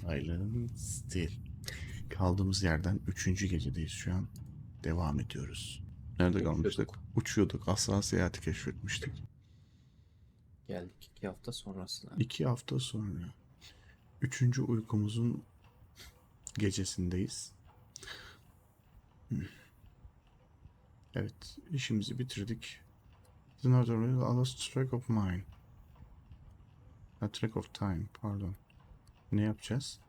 Silent Still. Kaldığımız yerden üçüncü gecedeyiz şu an. Devam ediyoruz. Nerede kalmıştık? Uçuyorduk. Asla seyahati keşfetmiştik. Geldik iki hafta sonrasına. İki hafta sonra. Üçüncü uykumuzun gecesindeyiz. Evet, işimizi bitirdik. Real I lost track of mine. A track of time, pardon. Ne yapacağız?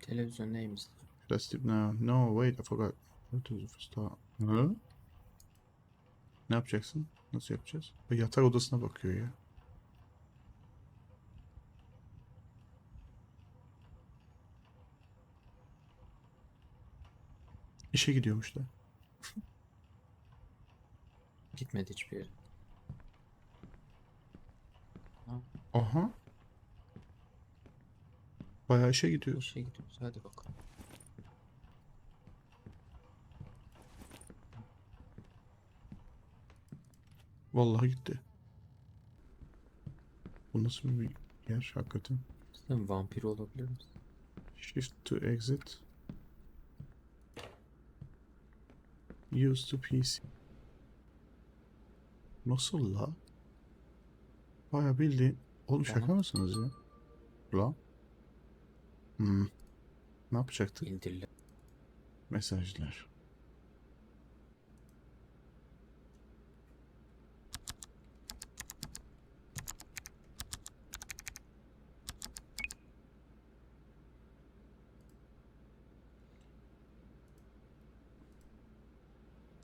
Televizyon neyimiz? Let's do now. No, wait, I forgot. What is the start? Hı? Ne yapacaksın? Nasıl yapacağız? O yatak odasına bakıyor ya. İşe gidiyormuş da. Gitmedi hiçbir yere. Aha. Bayağı işe gidiyor. İşe gidiyoruz. Hadi bakalım. Vallahi gitti. Bu nasıl bir yer hakikaten? Sen vampir olabilir misin? Shift to exit. Use to PC. Nasıl la? Baya bildiğin. Oğlum şaka mısınız ya? La? Hmm. Ne yapacaktık? İndirle. Mesajlar.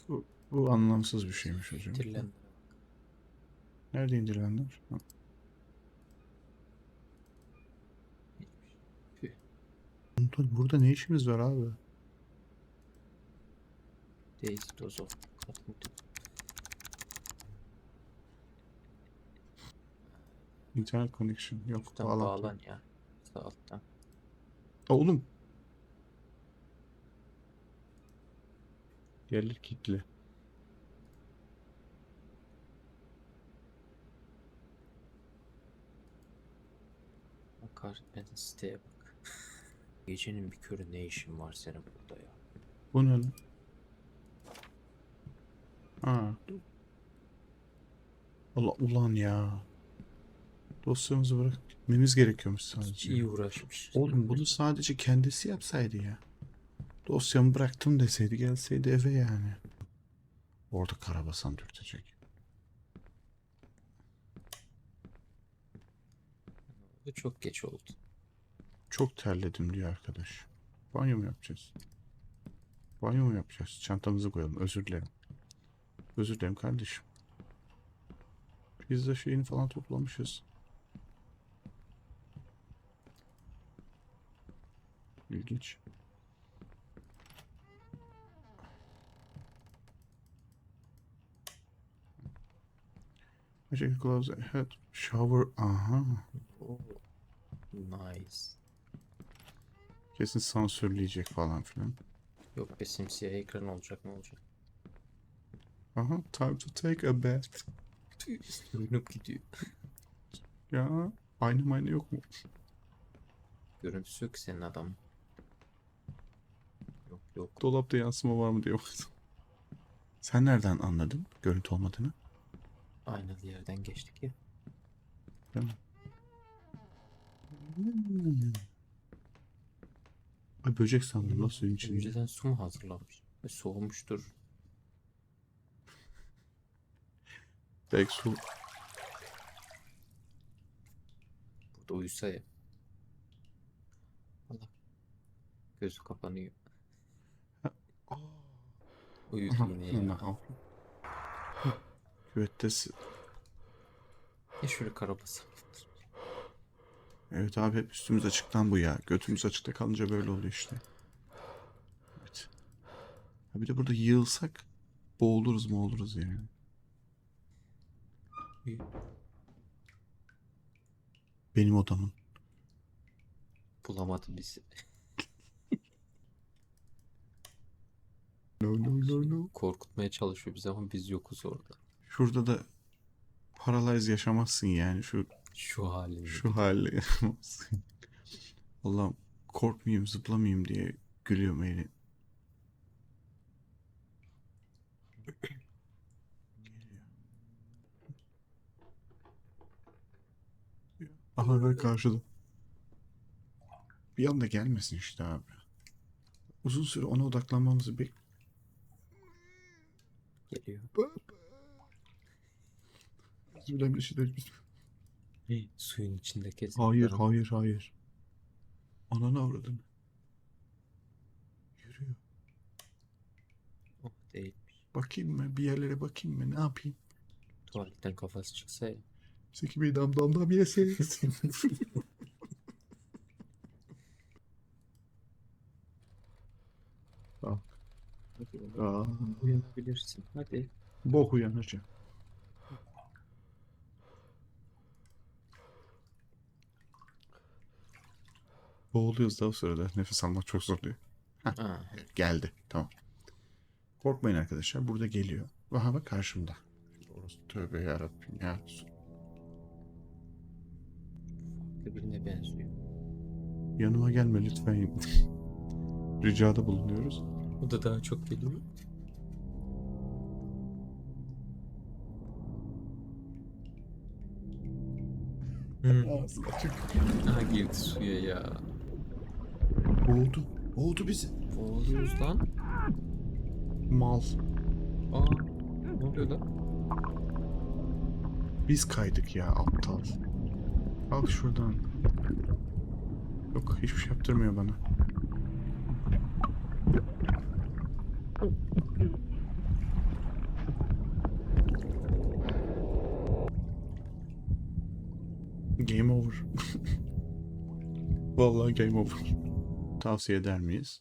Bu, bu anlamsız bir şeymiş hocam. İndirle. Nerede indirilenler? Ha. Burada, burada ne işimiz var abi? Daisy Dozo. Internet connection yok. Üstten bağlantı. bağlan ya. Sağ alttan. Aa, Oğlum. Yerler kilitli. Bak kahretmedin siteye bak. Gecenin bir körü ne işin var senin burada ya? Bu ne lan? Ha. Allah ulan ya. Dosyamızı bırak gitmemiz gerekiyormuş Hiç sadece. iyi uğraşmış. Oğlum bunu sadece kendisi yapsaydı ya. Dosyamı bıraktım deseydi gelseydi eve yani. Orada karabasan dürtecek. Bu çok geç oldu. Çok terledim diyor arkadaş. Banyo mu yapacağız? Banyo mu yapacağız? Çantamızı koyalım. Özür dilerim. Özür dilerim kardeşim. Pizza şeyini falan toplamışız. İlginç. Magic gloves head shower. Aha. Oo. Nice. Kesin sansürleyecek falan filan. Yok be simsiyah ekran olacak ne olacak? Aha. Time to take a bath. Sürünüp gidiyor. Ya aynı mayna yok mu? Görüntüsü yok senin adam. Yok yok. Dolapta yansıma var mı diye baktım. Sen nereden anladın görüntü olmadığını? Aynalı yerden geçtik ya. Mi? Ay böcek sandım la suyun içinde. Önceden su mu hazırlamış? E, soğumuştur. Belki su. Burada uyusa ya. Allah. Gözü kapanıyor. Uyudu yine ya. aha. Küvette s- Ya şöyle karabasan. Evet abi hep üstümüz açıktan bu ya. Götümüz açıkta kalınca böyle oluyor işte. Evet. Ha bir de burada yığılsak boğuluruz mu oluruz yani. Uyu. Benim odamın. Bulamadı bizi. No no no no. Korkutmaya çalışıyor bizi ama biz yokuz orada. Şurada da paralyze yaşamazsın yani şu Şu halinde. şu hali. Allah'ım korkmayayım, zıplamayayım diye gülüyorum eğlen. Aha ben karşıda. Bir anda gelmesin işte abi. Uzun süre ona odaklanmamızı bek... Geliyor. Bismillahirrahmanirrahim. Hey, suyun içinde kes. Hayır, hayır, hayır. Ananı avradın. Yürüyor. Oh değilmiş. Bakayım mı? Bir yerlere bakayım mı? Ne yapayım? Tuvaletten kafası çıksa ya. Seki Bey dam dam dam yeseniz. Aa, aa, Uyanabilirsin. Hadi. bok uyanacağım. Boğuluyoruz da o sırada. Nefes almak çok zorluyor. Aa, Geldi. Tamam. Korkmayın arkadaşlar. Burada geliyor. Aha bak karşımda. Orası tövbe yarabbim ya. farklı birine benziyor. Yanıma gelme lütfen. Ricada bulunuyoruz. O da daha çok geliyor. Hmm. Aha girdi suya ya. Boğdu. Boğdu bizi. Boğuluyoruz lan. Mal. Aa, ne oluyor lan? Biz kaydık ya aptal. Al şuradan. Yok hiçbir şey yaptırmıyor bana. Game over. Vallahi game over. Tavsiye eder miyiz?